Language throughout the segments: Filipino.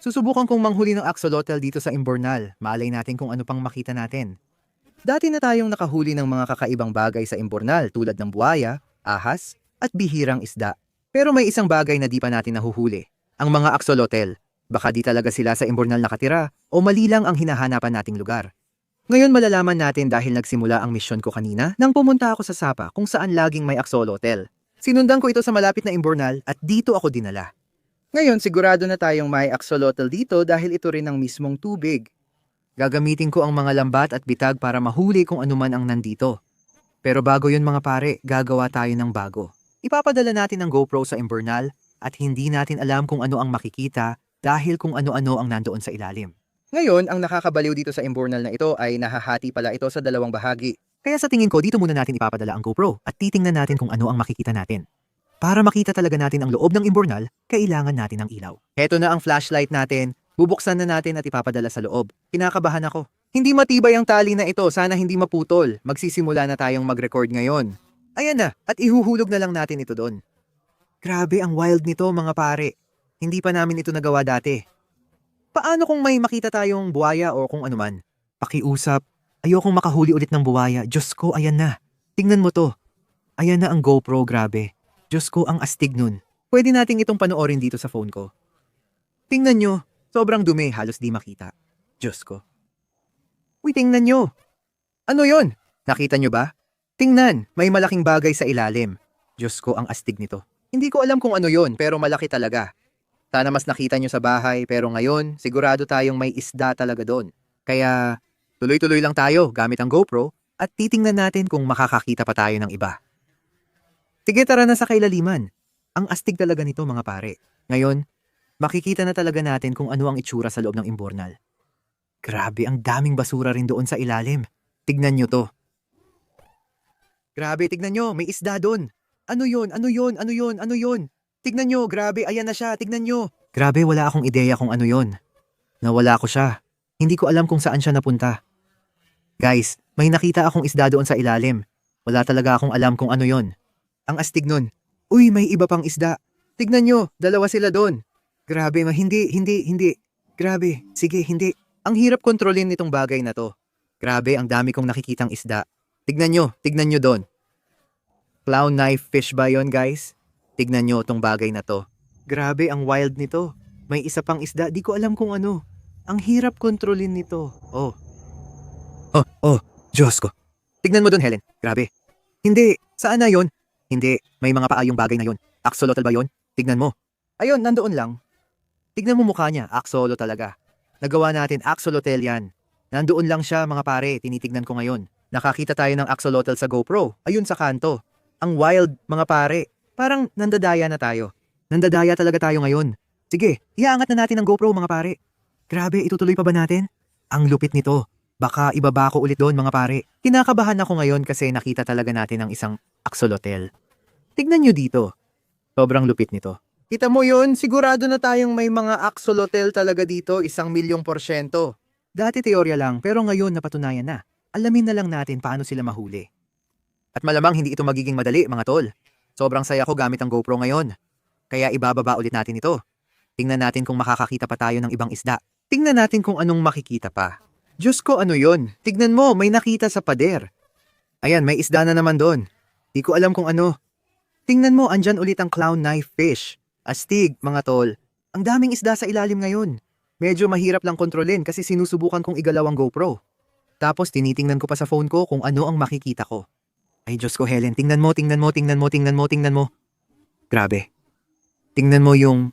Susubukan kong manghuli ng axolotl dito sa Imbornal. Malay natin kung ano pang makita natin. Dati na tayong nakahuli ng mga kakaibang bagay sa Imbornal tulad ng buhaya, ahas, at bihirang isda. Pero may isang bagay na di pa natin nahuhuli. Ang mga axolotl. Baka di talaga sila sa Imbornal nakatira o mali lang ang hinahanapan nating lugar. Ngayon malalaman natin dahil nagsimula ang misyon ko kanina nang pumunta ako sa Sapa kung saan laging may axolotl. Sinundan ko ito sa malapit na Imbornal at dito ako dinala. Ngayon sigurado na tayong may axolotl dito dahil ito rin ang mismong tubig. Gagamitin ko ang mga lambat at bitag para mahuli kung ano man ang nandito. Pero bago yun mga pare, gagawa tayo ng bago. Ipapadala natin ang GoPro sa Imbornal at hindi natin alam kung ano ang makikita dahil kung ano-ano ang nandoon sa ilalim. Ngayon, ang nakakabaliw dito sa Imbornal na ito ay nahahati pala ito sa dalawang bahagi. Kaya sa tingin ko, dito muna natin ipapadala ang GoPro at titingnan natin kung ano ang makikita natin. Para makita talaga natin ang loob ng Imbornal, kailangan natin ng ilaw. Heto na ang flashlight natin. Bubuksan na natin at ipapadala sa loob. Kinakabahan ako. Hindi matibay ang tali na ito. Sana hindi maputol. Magsisimula na tayong mag-record ngayon. Ayan na. At ihuhulog na lang natin ito doon. Grabe ang wild nito mga pare. Hindi pa namin ito nagawa dati. Paano kung may makita tayong buwaya o kung anuman? Pakiusap. Ayokong makahuli ulit ng buwaya. Diyos ko, ayan na. Tingnan mo to. Ayan na ang GoPro, grabe. Diyos ko, ang astig nun. Pwede nating itong panoorin dito sa phone ko. Tingnan nyo. Sobrang dumi, halos di makita. Diyos ko. Uy, tingnan nyo. Ano yon? Nakita nyo ba? Tingnan, may malaking bagay sa ilalim. Diyos ko, ang astig nito. Hindi ko alam kung ano yon, pero malaki talaga. Sana mas nakita nyo sa bahay, pero ngayon, sigurado tayong may isda talaga doon. Kaya, tuloy-tuloy lang tayo gamit ang GoPro at titingnan natin kung makakakita pa tayo ng iba. Sige, tara na sa kailaliman. Ang astig talaga nito mga pare. Ngayon, makikita na talaga natin kung ano ang itsura sa loob ng imbornal. Grabe, ang daming basura rin doon sa ilalim. Tignan nyo to. Grabe, tignan nyo, may isda doon. Ano yon? Ano yon? Ano yon? Ano yon? Tignan nyo, grabe, ayan na siya, tignan nyo. Grabe, wala akong ideya kung ano yon. Nawala ko siya. Hindi ko alam kung saan siya napunta. Guys, may nakita akong isda doon sa ilalim. Wala talaga akong alam kung ano yon. Ang astig nun. Uy, may iba pang isda. Tignan nyo, dalawa sila doon. Grabe, ma, hindi, hindi, hindi. Grabe, sige, hindi. Ang hirap kontrolin nitong bagay na to. Grabe, ang dami kong nakikitang isda. Tignan nyo, tignan nyo doon. Clown knife fish ba yon guys? Tignan nyo tong bagay na to. Grabe, ang wild nito. May isa pang isda, di ko alam kung ano. Ang hirap kontrolin nito. Oh. Oh, oh, Diyos ko. Tignan mo doon, Helen. Grabe. Hindi, saan na yon? Hindi, may mga paa yung bagay na yon. Axolotl ba yon? Tignan mo. Ayun, nandoon lang. Tignan mo mukha niya, axolo talaga. Nagawa natin axolotl yan. Nandoon lang siya mga pare, tinitignan ko ngayon. Nakakita tayo ng axolotl sa GoPro, ayun sa kanto. Ang wild, mga pare. Parang nandadaya na tayo. Nandadaya talaga tayo ngayon. Sige, iaangat na natin ang GoPro mga pare. Grabe, itutuloy pa ba natin? Ang lupit nito. Baka ibaba ko ulit doon mga pare. Kinakabahan ako ngayon kasi nakita talaga natin ang isang axolotl. Tignan nyo dito. Sobrang lupit nito. Kita mo yun, sigurado na tayong may mga axolotl talaga dito, isang milyong porsyento. Dati teorya lang, pero ngayon napatunayan na. Alamin na lang natin paano sila mahuli. At malamang hindi ito magiging madali, mga tol. Sobrang saya ko gamit ang GoPro ngayon. Kaya ibababa ulit natin ito. Tingnan natin kung makakakita pa tayo ng ibang isda. Tingnan natin kung anong makikita pa. Diyos ko, ano yon? Tignan mo, may nakita sa pader. Ayan, may isda na naman doon. Di ko alam kung ano. Tingnan mo, andyan ulit ang clown knife fish. Astig, mga tol. Ang daming isda sa ilalim ngayon. Medyo mahirap lang kontrolin kasi sinusubukan kong igalaw ang GoPro. Tapos tinitingnan ko pa sa phone ko kung ano ang makikita ko. Ay Diyos ko Helen, tingnan mo, tingnan mo, tingnan mo, tingnan mo, tingnan mo. Grabe. Tingnan mo yung...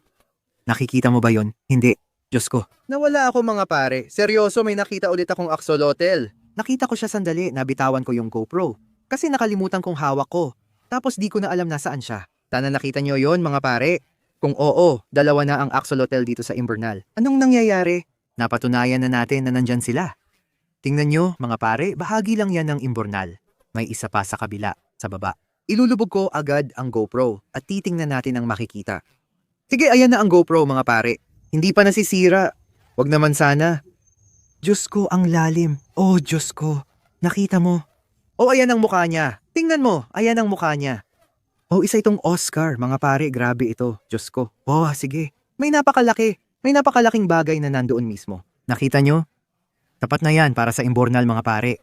Nakikita mo ba yon? Hindi. Diyos ko. Nawala ako mga pare. Seryoso, may nakita ulit akong axolotl. Nakita ko siya sandali, nabitawan ko yung GoPro. Kasi nakalimutan kong hawak ko. Tapos di ko na alam nasaan siya. Sana nakita niyo yon mga pare. Kung oo, dalawa na ang axolotl dito sa Invernal. Anong nangyayari? Napatunayan na natin na nandyan sila. Tingnan nyo, mga pare, bahagi lang yan ng Invernal. May isa pa sa kabila, sa baba. Ilulubog ko agad ang GoPro at titingnan natin ang makikita. Sige, ayan na ang GoPro mga pare. Hindi pa nasisira. Wag naman sana. Diyos ko, ang lalim. Oh, Diyos ko. Nakita mo? Oh, ayan ang mukha niya. Tingnan mo, ayan ang mukha niya. Oh, isa itong Oscar, mga pare, grabe ito. Diyos ko. Oh, sige. May napakalaki. May napakalaking bagay na nandoon mismo. Nakita nyo? Tapat na yan para sa imbornal mga pare.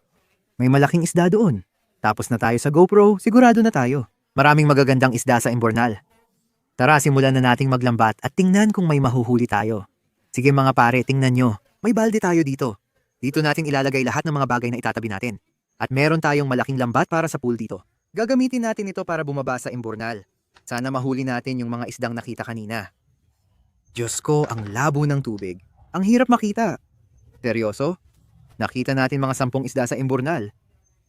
May malaking isda doon. Tapos na tayo sa GoPro, sigurado na tayo. Maraming magagandang isda sa imbornal. Tara, simulan na nating maglambat at tingnan kung may mahuhuli tayo. Sige mga pare, tingnan nyo. May balde tayo dito. Dito natin ilalagay lahat ng mga bagay na itatabi natin. At meron tayong malaking lambat para sa pool dito. Gagamitin natin ito para bumaba sa imbornal. Sana mahuli natin yung mga isdang nakita kanina. Diyos ko, ang labo ng tubig. Ang hirap makita. Seryoso? Nakita natin mga sampung isda sa imbornal.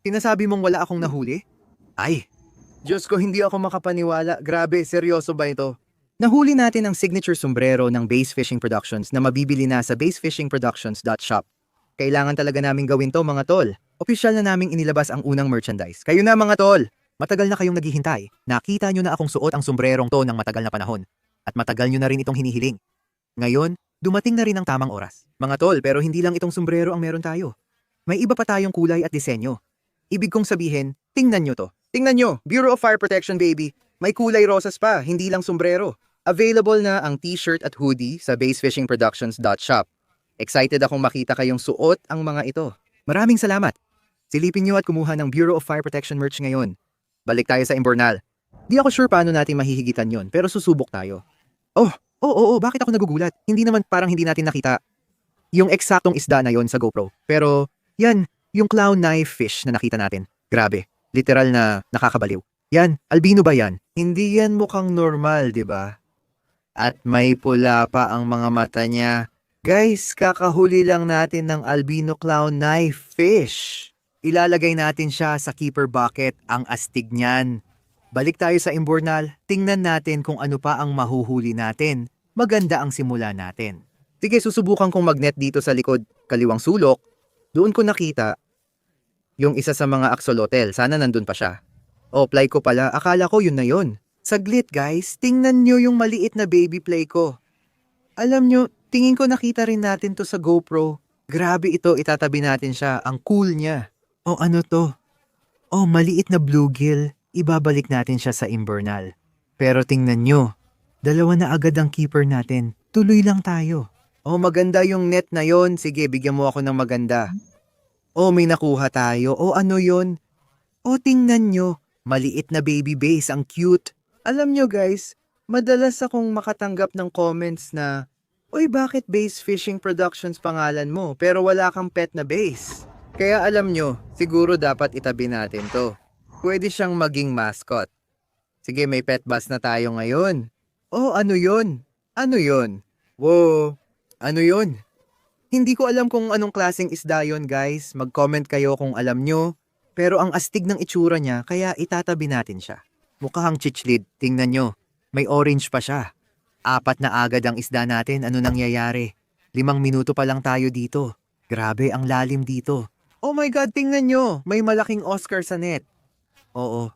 Sinasabi mong wala akong nahuli? Ay, Diyos ko, hindi ako makapaniwala. Grabe, seryoso ba ito? Nahuli natin ang signature sombrero ng Base Fishing Productions na mabibili na sa basefishingproductions.shop. Kailangan talaga namin gawin to mga tol. Opisyal na naming inilabas ang unang merchandise. Kayo na mga tol! Matagal na kayong naghihintay. Nakita nyo na akong suot ang sombrerong to ng matagal na panahon. At matagal nyo na rin itong hinihiling. Ngayon, dumating na rin ang tamang oras. Mga tol, pero hindi lang itong sombrero ang meron tayo. May iba pa tayong kulay at disenyo. Ibig kong sabihin, tingnan nyo to. Tingnan nyo, Bureau of Fire Protection baby. May kulay rosas pa, hindi lang sombrero. Available na ang t-shirt at hoodie sa basefishingproductions.shop. Excited akong makita kayong suot ang mga ito. Maraming salamat. Silipin nyo at kumuha ng Bureau of Fire Protection merch ngayon. Balik tayo sa Imbornal. Di ako sure paano natin mahihigitan yon, pero susubok tayo. Oh, oo, oo, oo, bakit ako nagugulat? Hindi naman parang hindi natin nakita yung eksaktong isda na yon sa GoPro. Pero, yan, yung clown knife fish na nakita natin. Grabe, literal na nakakabaliw. Yan, albino ba yan? Hindi yan mukhang normal, di ba? At may pula pa ang mga mata niya. Guys, kakahuli lang natin ng albino clown knife fish. Ilalagay natin siya sa keeper bucket, ang astig niyan. Balik tayo sa imbornal, tingnan natin kung ano pa ang mahuhuli natin. Maganda ang simula natin. Sige, susubukan kong magnet dito sa likod, kaliwang sulok. Doon ko nakita yung isa sa mga axolotl. Sana nandun pa siya. O, play ko pala. Akala ko yun na yun. Saglit guys, tingnan nyo yung maliit na baby play ko. Alam nyo, tingin ko nakita rin natin to sa GoPro. Grabe ito, itatabi natin siya. Ang cool niya. O ano to? O maliit na bluegill. Ibabalik natin siya sa Invernal. Pero tingnan nyo, dalawa na agad ang keeper natin. Tuloy lang tayo. O maganda yung net na yon. Sige, bigyan mo ako ng maganda. O may nakuha tayo. O ano yon? O tingnan nyo, maliit na baby base, ang cute. Alam nyo guys, madalas akong makatanggap ng comments na, Uy, bakit Base Fishing Productions pangalan mo pero wala kang pet na base? Kaya alam nyo, siguro dapat itabi natin to. Pwede siyang maging mascot. Sige, may pet bus na tayo ngayon. Oh, ano yon? Ano yon? Wow, ano yon? Hindi ko alam kung anong klaseng isda yon guys. Mag-comment kayo kung alam nyo. Pero ang astig ng itsura niya, kaya itatabi natin siya. Mukhang chichlid, tingnan nyo. May orange pa siya. Apat na agad ang isda natin, ano nangyayari? Limang minuto pa lang tayo dito. Grabe, ang lalim dito. Oh my God, tingnan nyo! May malaking Oscar sa net. Oo.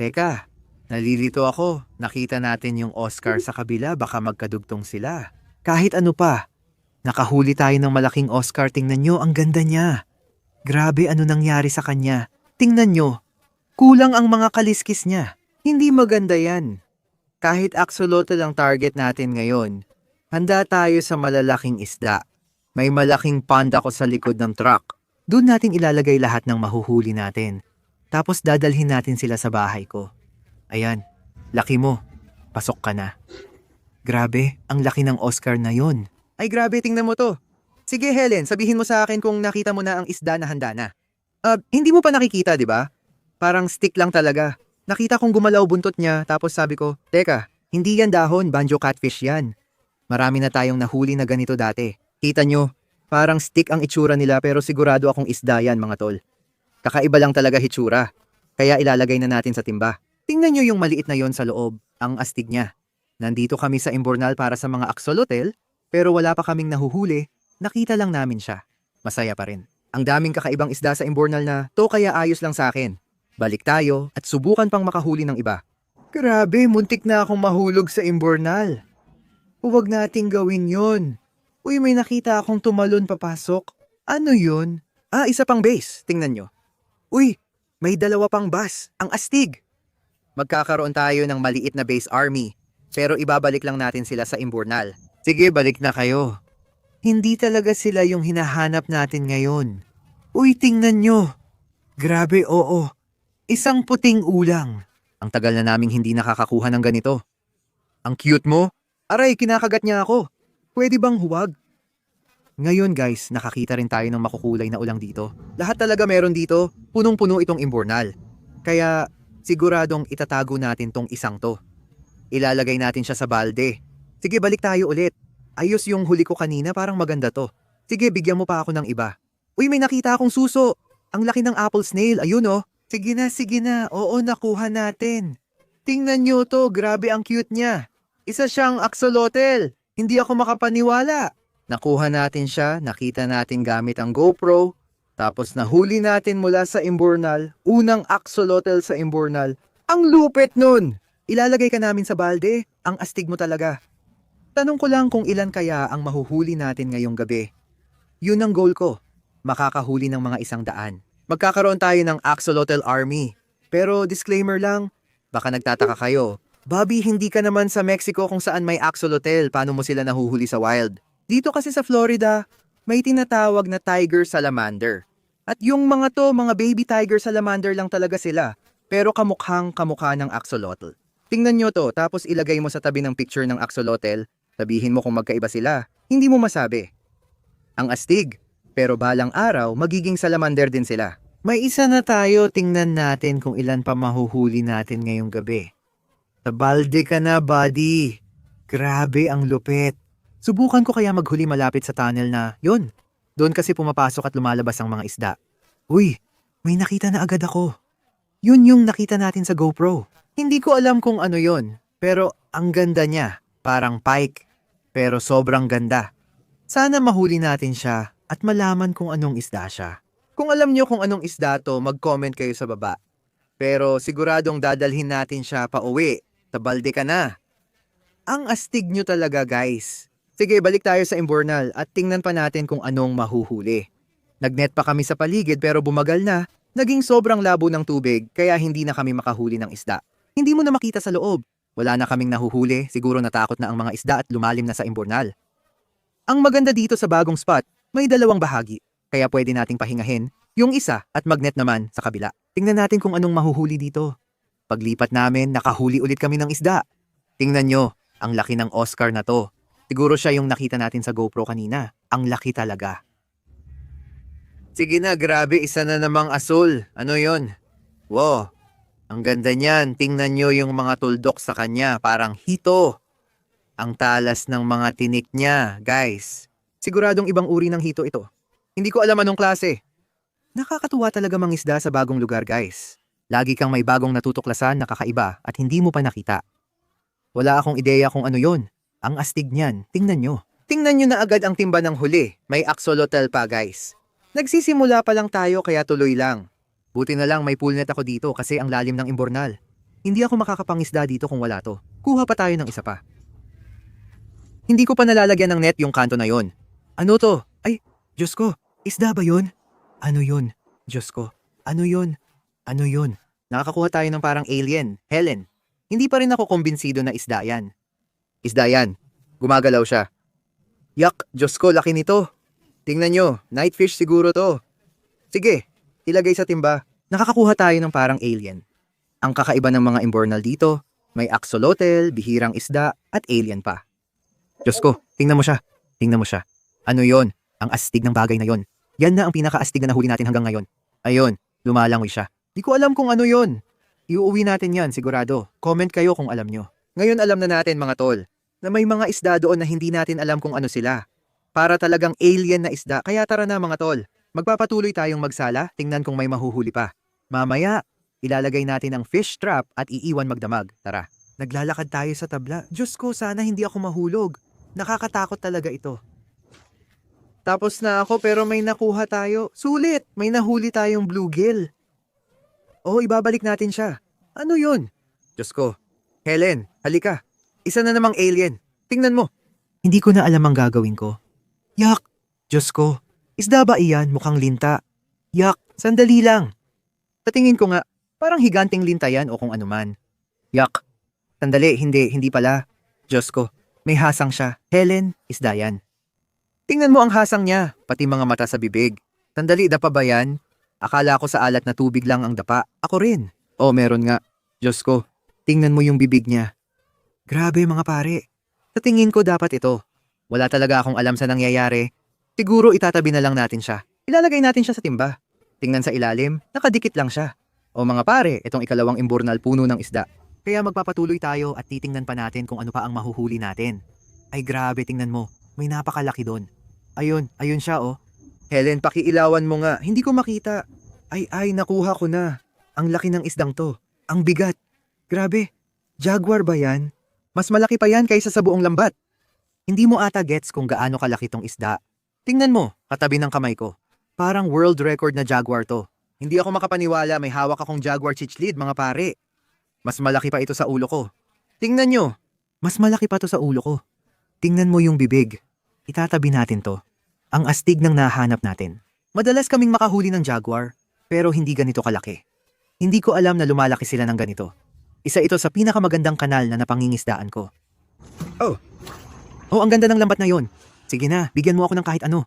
Teka, nalilito ako. Nakita natin yung Oscar sa kabila, baka magkadugtong sila. Kahit ano pa. Nakahuli tayo ng malaking Oscar, tingnan nyo, ang ganda niya. Grabe ano nangyari sa kanya. Tingnan nyo, kulang ang mga kaliskis niya. Hindi maganda yan. Kahit axolotl ang target natin ngayon, handa tayo sa malalaking isda. May malaking pond ako sa likod ng truck. Doon natin ilalagay lahat ng mahuhuli natin. Tapos dadalhin natin sila sa bahay ko. Ayan, laki mo. Pasok ka na. Grabe, ang laki ng Oscar na yon. Ay grabe, tingnan mo to. Sige Helen, sabihin mo sa akin kung nakita mo na ang isda na handa na. Ah, hindi mo pa nakikita, di ba? Parang stick lang talaga. Nakita kong gumalaw buntot niya tapos sabi ko, Teka, hindi yan dahon, banjo catfish yan. Marami na tayong nahuli na ganito dati. Kita nyo, parang stick ang itsura nila pero sigurado akong isda yan mga tol. Kakaiba lang talaga hitsura. Kaya ilalagay na natin sa timba. Tingnan nyo yung maliit na yon sa loob, ang astig niya. Nandito kami sa Imbornal para sa mga axolotl, pero wala pa kaming nahuhuli, nakita lang namin siya. Masaya pa rin. Ang daming kakaibang isda sa Imbornal na, to kaya ayos lang sa akin. Balik tayo at subukan pang makahuli ng iba. Grabe, muntik na akong mahulog sa Imbornal. Huwag nating gawin yon. Uy, may nakita akong tumalon papasok. Ano yun? Ah, isa pang base. Tingnan nyo. Uy, may dalawa pang bus. Ang astig. Magkakaroon tayo ng maliit na base army, pero ibabalik lang natin sila sa Imbornal. Sige, balik na kayo. Hindi talaga sila yung hinahanap natin ngayon. Uy, tingnan nyo. Grabe, oo. Isang puting ulang. Ang tagal na naming hindi nakakakuha ng ganito. Ang cute mo. Aray, kinakagat niya ako. Pwede bang huwag? Ngayon guys, nakakita rin tayo ng makukulay na ulang dito. Lahat talaga meron dito. Punong-puno itong imbornal. Kaya siguradong itatago natin tong isang to. Ilalagay natin siya sa balde. Sige, balik tayo ulit. Ayos yung huli ko kanina, parang maganda to. Sige, bigyan mo pa ako ng iba. Uy, may nakita akong suso. Ang laki ng apple snail, ayun oh. Sige na, sige na. Oo, nakuha natin. Tingnan nyo to, grabe ang cute niya. Isa siyang axolotl. Hindi ako makapaniwala. Nakuha natin siya, nakita natin gamit ang GoPro, tapos nahuli natin mula sa Imbornal, unang axolotl sa Imbornal. Ang lupit nun! Ilalagay ka namin sa balde, ang astig mo talaga. Tanong ko lang kung ilan kaya ang mahuhuli natin ngayong gabi. Yun ang goal ko, makakahuli ng mga isang daan. Magkakaroon tayo ng axolotl army. Pero disclaimer lang, baka nagtataka kayo. Bobby, hindi ka naman sa Mexico kung saan may axolotl, paano mo sila nahuhuli sa wild? Dito kasi sa Florida, may tinatawag na tiger salamander. At yung mga to, mga baby tiger salamander lang talaga sila. Pero kamukhang kamukha ng axolotl. Tingnan nyo to, tapos ilagay mo sa tabi ng picture ng axolotl, sabihin mo kung magkaiba sila. Hindi mo masabi. Ang astig, pero balang araw, magiging salamander din sila. May isa na tayo, tingnan natin kung ilan pa mahuhuli natin ngayong gabi. Sa balde ka na, buddy. Grabe ang lupit. Subukan ko kaya maghuli malapit sa tunnel na, yun. Doon kasi pumapasok at lumalabas ang mga isda. Uy, may nakita na agad ako. Yun yung nakita natin sa GoPro. Hindi ko alam kung ano yon, pero ang ganda niya. Parang pike, pero sobrang ganda. Sana mahuli natin siya at malaman kung anong isda siya. Kung alam niyo kung anong isda to, mag-comment kayo sa baba. Pero siguradong dadalhin natin siya pa uwi. Tabalde ka na. Ang astig nyo talaga guys. Sige, balik tayo sa Imbornal at tingnan pa natin kung anong mahuhuli. Nagnet pa kami sa paligid pero bumagal na. Naging sobrang labo ng tubig kaya hindi na kami makahuli ng isda. Hindi mo na makita sa loob. Wala na kaming nahuhuli, siguro natakot na ang mga isda at lumalim na sa Imbornal. Ang maganda dito sa bagong spot, may dalawang bahagi, kaya pwede nating pahingahin yung isa at magnet naman sa kabila. Tingnan natin kung anong mahuhuli dito. Paglipat namin, nakahuli ulit kami ng isda. Tingnan nyo, ang laki ng Oscar na to. Siguro siya yung nakita natin sa GoPro kanina. Ang laki talaga. Sige na, grabe, isa na namang asul. Ano yon? Wow, ang ganda niyan. Tingnan nyo yung mga tuldok sa kanya, parang hito. Ang talas ng mga tinik niya, guys. Siguradong ibang uri ng hito ito. Hindi ko alam anong klase. Nakakatuwa talaga mangisda sa bagong lugar, guys. Lagi kang may bagong natutuklasan na kakaiba at hindi mo pa nakita. Wala akong ideya kung ano yon. Ang astig niyan, tingnan nyo. Tingnan nyo na agad ang timba ng huli. May axolotl pa, guys. Nagsisimula pa lang tayo kaya tuloy lang. Buti na lang may pool net ako dito kasi ang lalim ng imbornal. Hindi ako makakapangisda dito kung wala to. Kuha pa tayo ng isa pa. Hindi ko pa nalalagyan ng net yung kanto na yon. Ano to? Ay, Diyos ko, isda ba yon? Ano yon? Diyos ko, ano yon? Ano yon? Nakakakuha tayo ng parang alien, Helen. Hindi pa rin ako kumbinsido na isda yan. Isda yan. Gumagalaw siya. Yak, Diyos ko, laki nito. Tingnan nyo, nightfish siguro to. Sige, ilagay sa timba. Nakakakuha tayo ng parang alien. Ang kakaiba ng mga imbornal dito, may axolotl, bihirang isda, at alien pa. Diyos ko, tingnan mo siya. Tingnan mo siya. Ano yon? Ang astig ng bagay na yon. Yan na ang pinakaastig na nahuli natin hanggang ngayon. Ayun, lumalangoy siya. Di ko alam kung ano yon. Iuuwi natin yan, sigurado. Comment kayo kung alam nyo. Ngayon alam na natin mga tol, na may mga isda doon na hindi natin alam kung ano sila. Para talagang alien na isda, kaya tara na mga tol. Magpapatuloy tayong magsala, tingnan kung may mahuhuli pa. Mamaya, ilalagay natin ang fish trap at iiwan magdamag. Tara. Naglalakad tayo sa tabla. Diyos ko, sana hindi ako mahulog. Nakakatakot talaga ito. Tapos na ako pero may nakuha tayo. Sulit! May nahuli tayong bluegill. Oh, ibabalik natin siya. Ano yun? Diyos ko. Helen, halika. Isa na namang alien. Tingnan mo. Hindi ko na alam ang gagawin ko. Yak! Diyos ko. Isda ba iyan? Mukhang linta. Yak! Sandali lang. Patingin ko nga, parang higanting linta yan o kung anuman. Yak! Sandali, hindi, hindi pala. Diyos ko. May hasang siya. Helen, isda yan. Tingnan mo ang hasang niya, pati mga mata sa bibig. Sandali, dapa ba yan? Akala ko sa alat na tubig lang ang dapa. Ako rin. Oh, meron nga. Diyos ko, tingnan mo yung bibig niya. Grabe mga pare. Sa tingin ko dapat ito. Wala talaga akong alam sa nangyayari. Siguro itatabi na lang natin siya. Ilalagay natin siya sa timba. Tingnan sa ilalim, nakadikit lang siya. O mga pare, itong ikalawang imburnal puno ng isda. Kaya magpapatuloy tayo at titingnan pa natin kung ano pa ang mahuhuli natin. Ay grabe, tingnan mo. May napakalaki doon. Ayun, ayun siya oh. Helen, pakiilawan mo nga. Hindi ko makita. Ay ay, nakuha ko na. Ang laki ng isdang to. Ang bigat. Grabe. Jaguar ba yan? Mas malaki pa yan kaysa sa buong lambat. Hindi mo ata gets kung gaano kalaki tong isda. Tingnan mo, katabi ng kamay ko. Parang world record na jaguar to. Hindi ako makapaniwala may hawak akong jaguar chichlid mga pare. Mas malaki pa ito sa ulo ko. Tingnan nyo. Mas malaki pa to sa ulo ko. Tingnan mo yung bibig. Itatabi natin to. Ang astig ng nahanap natin. Madalas kaming makahuli ng jaguar, pero hindi ganito kalaki. Hindi ko alam na lumalaki sila ng ganito. Isa ito sa pinakamagandang kanal na napangingisdaan ko. Oh. Oh, ang ganda ng lambat na yon. Sige na, bigyan mo ako ng kahit ano.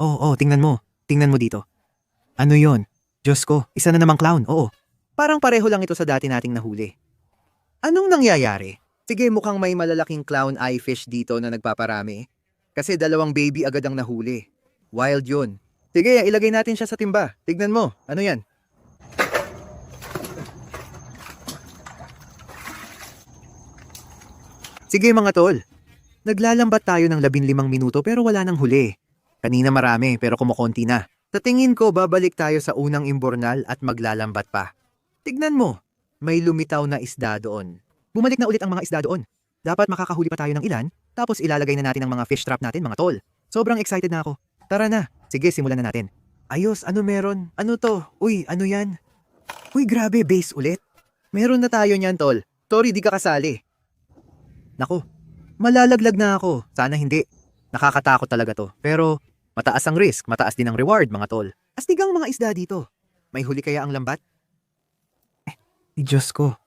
Oh, oh, tingnan mo. Tingnan mo dito. Ano yon? Diyos ko, isa na namang clown, oo. Parang pareho lang ito sa dati nating nahuli. Anong nangyayari? Sige, mukhang may malalaking clown eye fish dito na nagpaparami. Kasi dalawang baby agad ang nahuli. Wild yun. Sige, ilagay natin siya sa timba. Tignan mo, ano yan? Sige mga tol. Naglalambat tayo ng 15 minuto pero wala nang huli. Kanina marami pero kumukonti na. Sa tingin ko babalik tayo sa unang imbornal at maglalambat pa. Tignan mo, may lumitaw na isda doon. Bumalik na ulit ang mga isda doon. Dapat makakahuli pa tayo ng ilan, tapos ilalagay na natin ang mga fish trap natin mga tol. Sobrang excited na ako. Tara na. Sige, simulan na natin. Ayos, ano meron? Ano to? Uy, ano yan? Uy, grabe, base ulit. Meron na tayo niyan, tol. Sorry, di ka kasali. Nako, malalaglag na ako. Sana hindi. Nakakatakot talaga to. Pero, mataas ang risk, mataas din ang reward, mga tol. Astigang mga isda dito. May huli kaya ang lambat? Eh, Diyos ko.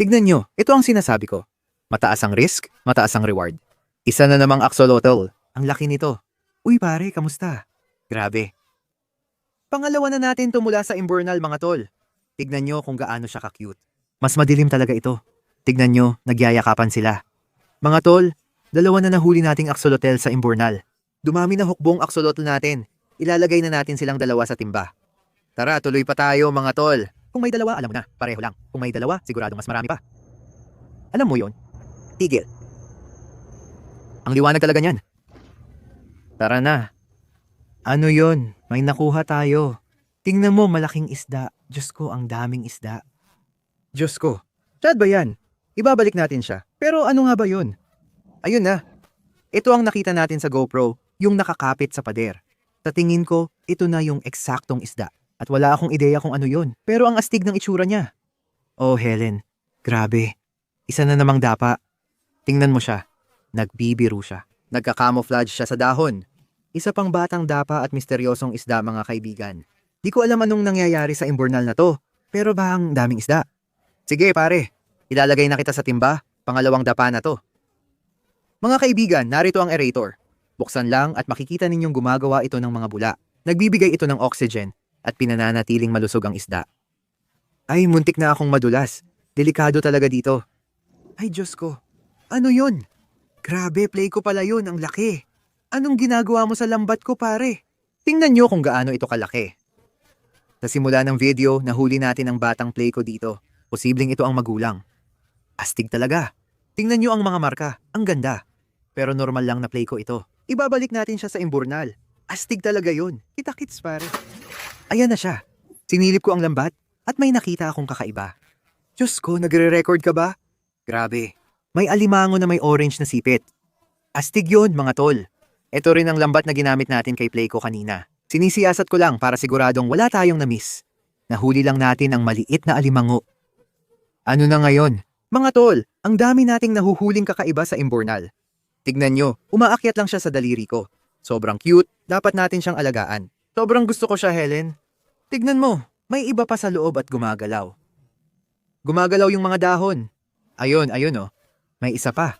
Tignan nyo, ito ang sinasabi ko. Mataas ang risk, mataas ang reward. Isa na namang axolotl. Ang laki nito. Uy pare, kamusta? Grabe. Pangalawa na natin to mula sa Imburnal mga tol. Tignan nyo kung gaano siya ka-cute. Mas madilim talaga ito. Tignan nyo, nagyayakapan sila. Mga tol, dalawa na nahuli nating axolotl sa Imburnal. Dumami na hukbong axolotl natin. Ilalagay na natin silang dalawa sa timba. Tara, tuloy pa tayo mga tol. Kung may dalawa, alam mo na, pareho lang. Kung may dalawa, sigurado mas marami pa. Alam mo yon? Tigil. Ang liwanag talaga niyan. Tara na. Ano yon? May nakuha tayo. Tingnan mo, malaking isda. Diyos ko, ang daming isda. Diyos ko. Chad ba yan? Ibabalik natin siya. Pero ano nga ba yun? Ayun na. Ito ang nakita natin sa GoPro, yung nakakapit sa pader. Sa tingin ko, ito na yung eksaktong isda. At wala akong ideya kung ano yun. Pero ang astig ng itsura niya. Oh, Helen. Grabe. Isa na namang dapa. Tingnan mo siya. Nagbibiro siya. Nagka-camouflage siya sa dahon. Isa pang batang dapa at misteryosong isda mga kaibigan. Di ko alam anong nangyayari sa imburnal na to. Pero ba ang daming isda? Sige pare, ilalagay na kita sa timba. Pangalawang dapa na to. Mga kaibigan, narito ang aerator. Buksan lang at makikita ninyong gumagawa ito ng mga bula. Nagbibigay ito ng oxygen at pinananatiling malusog ang isda. Ay, muntik na akong madulas. Delikado talaga dito. Ay, Diyos ko. Ano yun? Grabe, play ko pala yun. Ang laki. Anong ginagawa mo sa lambat ko, pare? Tingnan nyo kung gaano ito kalaki. Sa simula ng video, nahuli natin ang batang play ko dito. Posibleng ito ang magulang. Astig talaga. Tingnan nyo ang mga marka. Ang ganda. Pero normal lang na play ko ito. Ibabalik natin siya sa imburnal. Astig talaga yun. Kita-kits, pare. Ayan na siya. Sinilip ko ang lambat at may nakita akong kakaiba. Diyos ko, nagre-record ka ba? Grabe. May alimango na may orange na sipit. Astig yun, mga tol. Ito rin ang lambat na ginamit natin kay Playco kanina. Sinisiyasat ko lang para siguradong wala tayong na-miss. Nahuli lang natin ang maliit na alimango. Ano na ngayon? Mga tol, ang dami nating nahuhuling kakaiba sa Imbornal. Tignan nyo, umaakyat lang siya sa daliri ko. Sobrang cute, dapat natin siyang alagaan. Sobrang gusto ko siya, Helen. Tignan mo, may iba pa sa loob at gumagalaw. Gumagalaw yung mga dahon. Ayun, ayun oh. May isa pa.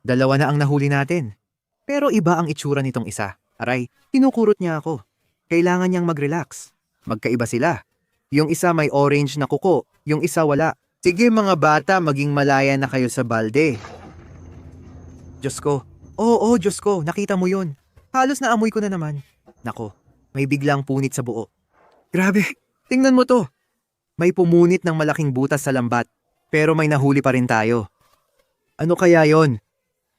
Dalawa na ang nahuli natin. Pero iba ang itsura nitong isa. Aray, kinukurot niya ako. Kailangan niyang mag-relax. Magkaiba sila. Yung isa may orange na kuko, yung isa wala. Sige mga bata, maging malaya na kayo sa balde. Diyos ko. Oo, Diyos ko, nakita mo yun. Halos naamoy ko na naman. Nako, may biglang punit sa buo. Grabe, tingnan mo to. May pumunit ng malaking butas sa lambat, pero may nahuli pa rin tayo. Ano kaya yon?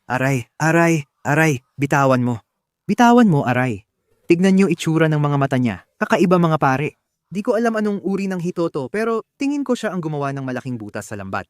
Aray, aray, aray, bitawan mo. Bitawan mo, aray. Tignan niyo itsura ng mga mata niya. Kakaiba mga pare. Di ko alam anong uri ng hito to, pero tingin ko siya ang gumawa ng malaking butas sa lambat.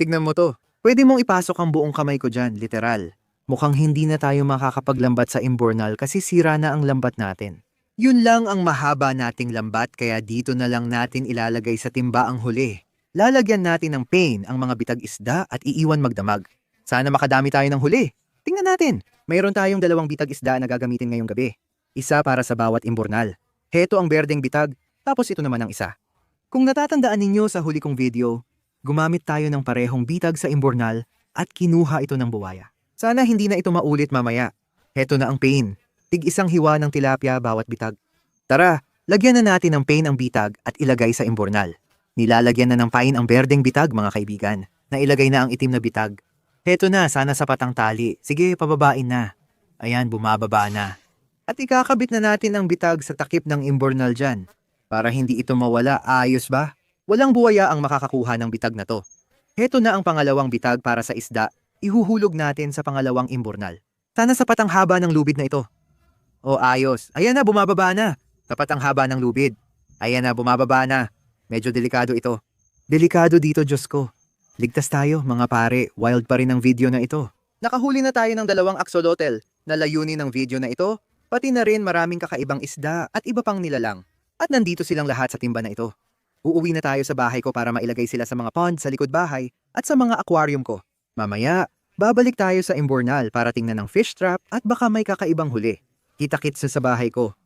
Tignan mo to. Pwede mong ipasok ang buong kamay ko dyan, literal. Mukhang hindi na tayo makakapaglambat sa imbornal kasi sira na ang lambat natin. Yun lang ang mahaba nating lambat kaya dito na lang natin ilalagay sa timba ang huli. Lalagyan natin ng pain ang mga bitag isda at iiwan magdamag. Sana makadami tayo ng huli. Tingnan natin. Mayroon tayong dalawang bitag isda na gagamitin ngayong gabi. Isa para sa bawat imbornal. Heto ang berdeng bitag, tapos ito naman ang isa. Kung natatandaan ninyo sa huli kong video, gumamit tayo ng parehong bitag sa imbornal at kinuha ito ng buwaya. Sana hindi na ito maulit mamaya. Heto na ang pain. Tig isang hiwa ng tilapia bawat bitag. Tara, lagyan na natin ng pain ang bitag at ilagay sa imbornal. Nilalagyan na ng pain ang berdeng bitag mga kaibigan. Nailagay na ang itim na bitag. Heto na, sana sapat ang tali. Sige, pababain na. Ayan, bumababa na. At ikakabit na natin ang bitag sa takip ng imbornal dyan. Para hindi ito mawala, ayos ba? Walang buwaya ang makakakuha ng bitag na to. Heto na ang pangalawang bitag para sa isda. Ihuhulog natin sa pangalawang imbornal. Sana sapat ang haba ng lubid na ito. O ayos. Ayan na, bumababa na. Sapat ang haba ng lubid. Ayan na, bumababa na. Medyo delikado ito. Delikado dito, Diyos ko. Ligtas tayo, mga pare. Wild pa rin ang video na ito. Nakahuli na tayo ng dalawang axolotl na layunin ng video na ito, pati na rin maraming kakaibang isda at iba pang nilalang. At nandito silang lahat sa timba na ito. Uuwi na tayo sa bahay ko para mailagay sila sa mga pond sa likod bahay at sa mga aquarium ko. Mamaya, babalik tayo sa imbornal para tingnan ng fish trap at baka may kakaibang huli. Kita-kits sa bahay ko.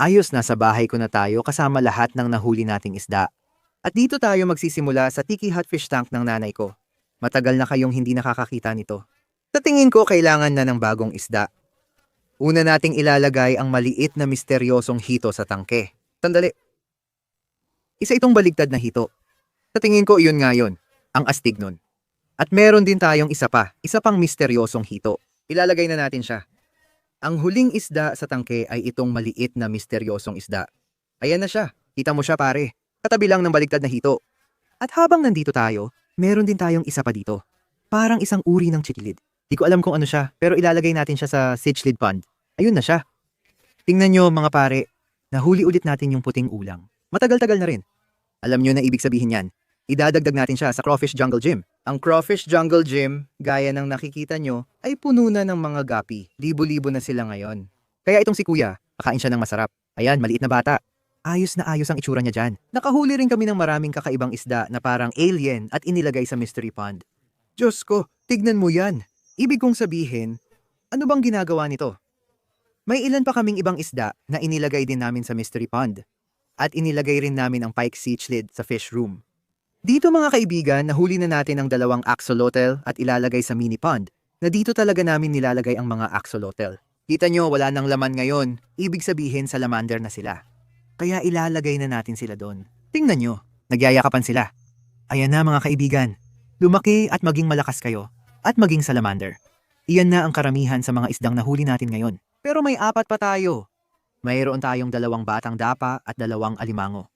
Ayos na sa bahay ko na tayo kasama lahat ng nahuli nating isda. At dito tayo magsisimula sa Tiki Hot Fish Tank ng nanay ko. Matagal na kayong hindi nakakakita nito. Sa tingin ko kailangan na ng bagong isda. Una nating ilalagay ang maliit na misteryosong hito sa tangke. Sandali. Isa itong baligtad na hito. Sa tingin ko iyon nga yun, ang astig nun. At meron din tayong isa pa, isa pang misteryosong hito. Ilalagay na natin siya. Ang huling isda sa tangke ay itong maliit na misteryosong isda. Ayan na siya. Kita mo siya pare. Katabi lang ng baligtad na hito. At habang nandito tayo, meron din tayong isa pa dito. Parang isang uri ng chiclid. Di ko alam kung ano siya, pero ilalagay natin siya sa sitchlid pond. Ayun na siya. Tingnan nyo mga pare, nahuli ulit natin yung puting ulang. Matagal-tagal na rin. Alam nyo na ibig sabihin yan. Idadagdag natin siya sa Crawfish Jungle Gym. Ang Crawfish Jungle Gym, gaya ng nakikita nyo, ay puno na ng mga gapi. Libo-libo na sila ngayon. Kaya itong si kuya, kakain siya ng masarap. Ayan, maliit na bata. Ayos na ayos ang itsura niya dyan. Nakahuli rin kami ng maraming kakaibang isda na parang alien at inilagay sa mystery pond. Diyos ko, tignan mo yan. Ibig kong sabihin, ano bang ginagawa nito? May ilan pa kaming ibang isda na inilagay din namin sa mystery pond. At inilagay rin namin ang pike cichlid sa fish room. Dito mga kaibigan, nahuli na natin ang dalawang axolotl at ilalagay sa mini pond, na dito talaga namin nilalagay ang mga axolotl. Kita nyo, wala nang laman ngayon, ibig sabihin salamander na sila. Kaya ilalagay na natin sila doon. Tingnan nyo, nagyayakapan sila. Ayan na mga kaibigan, lumaki at maging malakas kayo, at maging salamander. Iyan na ang karamihan sa mga isdang nahuli natin ngayon. Pero may apat pa tayo. Mayroon tayong dalawang batang dapa at dalawang alimango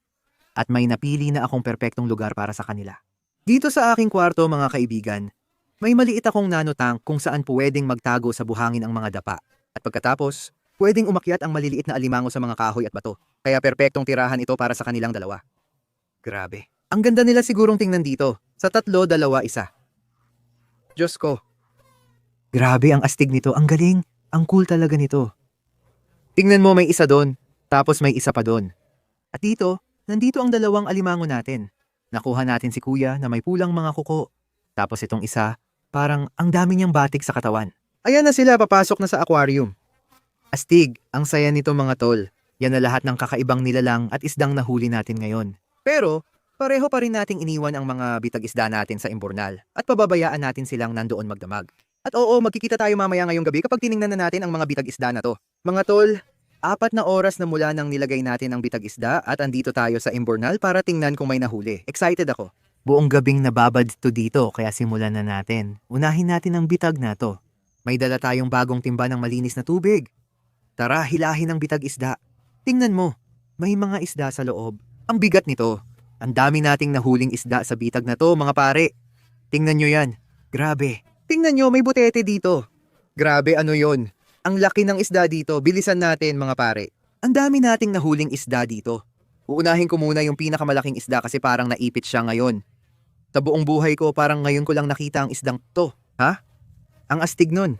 at may napili na akong perpektong lugar para sa kanila. Dito sa aking kwarto mga kaibigan, may maliit akong nanotank kung saan pwedeng magtago sa buhangin ang mga dapa. At pagkatapos, pwedeng umakyat ang maliliit na alimango sa mga kahoy at bato. Kaya perpektong tirahan ito para sa kanilang dalawa. Grabe. Ang ganda nila sigurong tingnan dito. Sa tatlo, dalawa, isa. Diyos ko. Grabe ang astig nito. Ang galing. Ang cool talaga nito. Tingnan mo may isa doon, tapos may isa pa doon. At dito, Nandito ang dalawang alimango natin. Nakuha natin si kuya na may pulang mga kuko. Tapos itong isa, parang ang dami niyang batik sa katawan. Ayan na sila, papasok na sa aquarium. Astig, ang saya nito mga tol. Yan na lahat ng kakaibang nilalang at isdang nahuli natin ngayon. Pero, pareho pa rin nating iniwan ang mga bitag isda natin sa imbornal at pababayaan natin silang nandoon magdamag. At oo, magkikita tayo mamaya ngayong gabi kapag tiningnan na natin ang mga bitag isda na to. Mga tol, apat na oras na mula nang nilagay natin ang bitag isda at andito tayo sa Imbornal para tingnan kung may nahuli. Excited ako. Buong gabing nababad to dito kaya simulan na natin. Unahin natin ang bitag na to. May dala tayong bagong timba ng malinis na tubig. Tara, hilahin ang bitag isda. Tingnan mo, may mga isda sa loob. Ang bigat nito. Ang dami nating nahuling isda sa bitag na to, mga pare. Tingnan nyo yan. Grabe. Tingnan nyo, may butete dito. Grabe, ano yon? Ang laki ng isda dito. Bilisan natin, mga pare. Ang dami nating nahuling isda dito. Uunahin ko muna yung pinakamalaking isda kasi parang naipit siya ngayon. Sa buong buhay ko, parang ngayon ko lang nakita ang isdang to. Ha? Ang astig nun.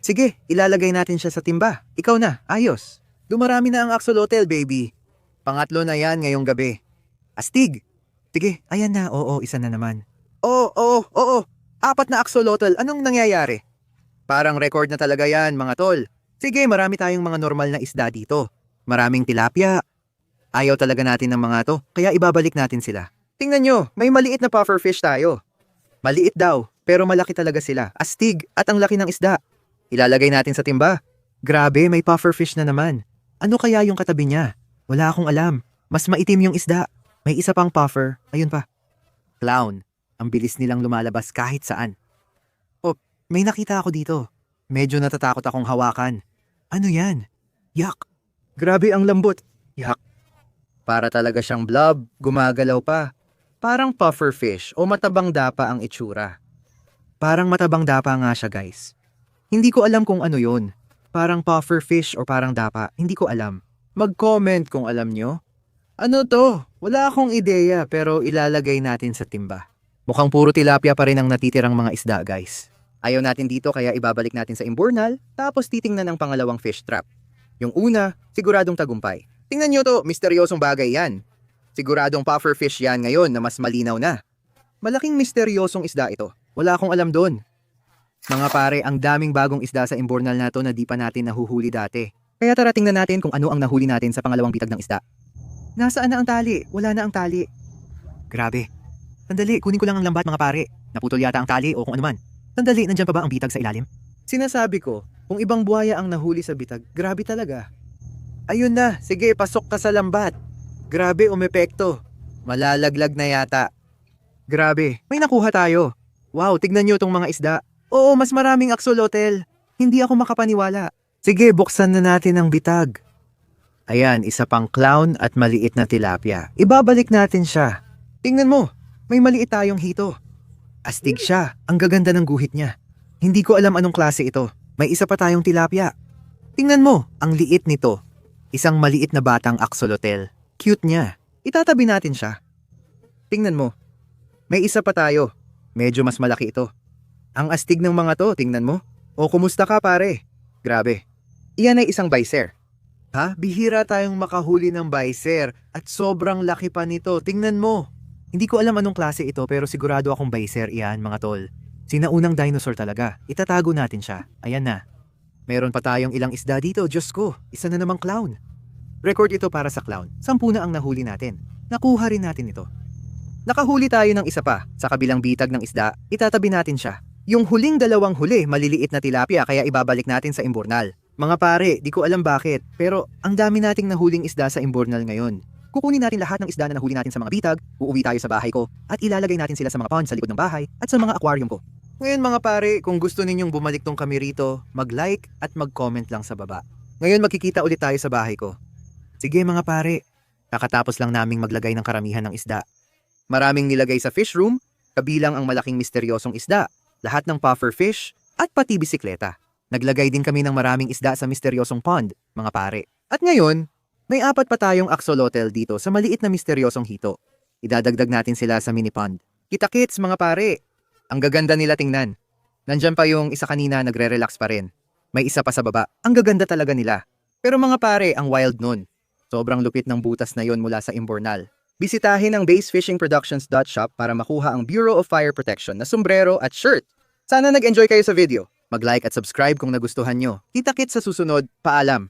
Sige, ilalagay natin siya sa timba. Ikaw na, ayos. Dumarami na ang axolotl, baby. Pangatlo na yan ngayong gabi. Astig! Sige, ayan na, oo, isa na naman. Oo, oo, oo, apat na axolotl, anong nangyayari? Parang record na talaga yan, mga tol. Sige, marami tayong mga normal na isda dito. Maraming tilapia. Ayaw talaga natin ng mga to, kaya ibabalik natin sila. Tingnan nyo, may maliit na pufferfish tayo. Maliit daw, pero malaki talaga sila. Astig at ang laki ng isda. Ilalagay natin sa timba. Grabe, may pufferfish na naman. Ano kaya yung katabi niya? Wala akong alam. Mas maitim yung isda. May isa pang puffer. Ayun pa. Clown. Ang bilis nilang lumalabas kahit saan. May nakita ako dito. Medyo natatakot akong hawakan. Ano yan? Yak. Grabe ang lambot. Yak. Para talaga siyang blob, gumagalaw pa. Parang pufferfish o matabang dapa ang itsura. Parang matabang dapa nga siya guys. Hindi ko alam kung ano yon. Parang pufferfish o parang dapa, hindi ko alam. Mag-comment kung alam nyo. Ano to? Wala akong ideya pero ilalagay natin sa timba. Mukhang puro tilapia pa rin ang natitirang mga isda guys. Ayaw natin dito kaya ibabalik natin sa imbornal tapos titingnan ang pangalawang fish trap. Yung una, siguradong tagumpay. Tingnan nyo to, misteryosong bagay yan. Siguradong pufferfish yan ngayon na mas malinaw na. Malaking misteryosong isda ito. Wala akong alam doon. Mga pare, ang daming bagong isda sa imbornal na to na di pa natin nahuhuli dati. Kaya tara tingnan natin kung ano ang nahuli natin sa pangalawang bitag ng isda. Nasaan na ang tali? Wala na ang tali. Grabe. Sandali, kunin ko lang ang lambat mga pare. Naputol yata ang tali o kung ano man. Sandali, nandyan pa ba ang bitag sa ilalim? Sinasabi ko, kung ibang buhaya ang nahuli sa bitag, grabe talaga. Ayun na, sige, pasok ka sa lambat. Grabe, umepekto. Malalaglag na yata. Grabe, may nakuha tayo. Wow, tignan nyo tong mga isda. Oo, mas maraming axolotl. Hindi ako makapaniwala. Sige, buksan na natin ang bitag. Ayan, isa pang clown at maliit na tilapia. Ibabalik natin siya. Tingnan mo, may maliit tayong hito. Astig siya, ang gaganda ng guhit niya. Hindi ko alam anong klase ito. May isa pa tayong tilapia. Tingnan mo, ang liit nito. Isang maliit na batang axolotl. Cute niya. Itatabi natin siya. Tingnan mo. May isa pa tayo. Medyo mas malaki ito. Ang astig ng mga to, tingnan mo. O kumusta ka pare? Grabe. Iyan ay isang biser. Ha? Bihira tayong makahuli ng biser at sobrang laki pa nito. Tingnan mo. Hindi ko alam anong klase ito pero sigurado akong biser iyan mga tol. Sinaunang dinosaur talaga. Itatago natin siya. Ayan na. Meron pa tayong ilang isda dito, Diyos ko. Isa na namang clown. Record ito para sa clown. Sampu na ang nahuli natin. Nakuha rin natin ito. Nakahuli tayo ng isa pa. Sa kabilang bitag ng isda, itatabi natin siya. Yung huling dalawang huli, maliliit na tilapia kaya ibabalik natin sa imbornal. Mga pare, di ko alam bakit, pero ang dami nating nahuling isda sa imbornal ngayon. Kukunin natin lahat ng isda na nahuli natin sa mga bitag, uuwi tayo sa bahay ko, at ilalagay natin sila sa mga pond sa likod ng bahay at sa mga aquarium ko. Ngayon mga pare, kung gusto ninyong bumalik tong kami rito, mag-like at mag-comment lang sa baba. Ngayon magkikita ulit tayo sa bahay ko. Sige mga pare, kakatapos lang naming maglagay ng karamihan ng isda. Maraming nilagay sa fish room, kabilang ang malaking misteryosong isda, lahat ng puffer fish, at pati bisikleta. Naglagay din kami ng maraming isda sa misteryosong pond, mga pare. At ngayon, may apat pa tayong axolotl dito sa maliit na misteryosong hito. Idadagdag natin sila sa mini pond. Kita-kits mga pare! Ang gaganda nila tingnan. Nandyan pa yung isa kanina nagre-relax pa rin. May isa pa sa baba. Ang gaganda talaga nila. Pero mga pare, ang wild nun. Sobrang lupit ng butas na yon mula sa Imbornal. Bisitahin ang basefishingproductions.shop para makuha ang Bureau of Fire Protection na sombrero at shirt. Sana nag-enjoy kayo sa video. Mag-like at subscribe kung nagustuhan nyo. Kita-kits sa susunod. Paalam!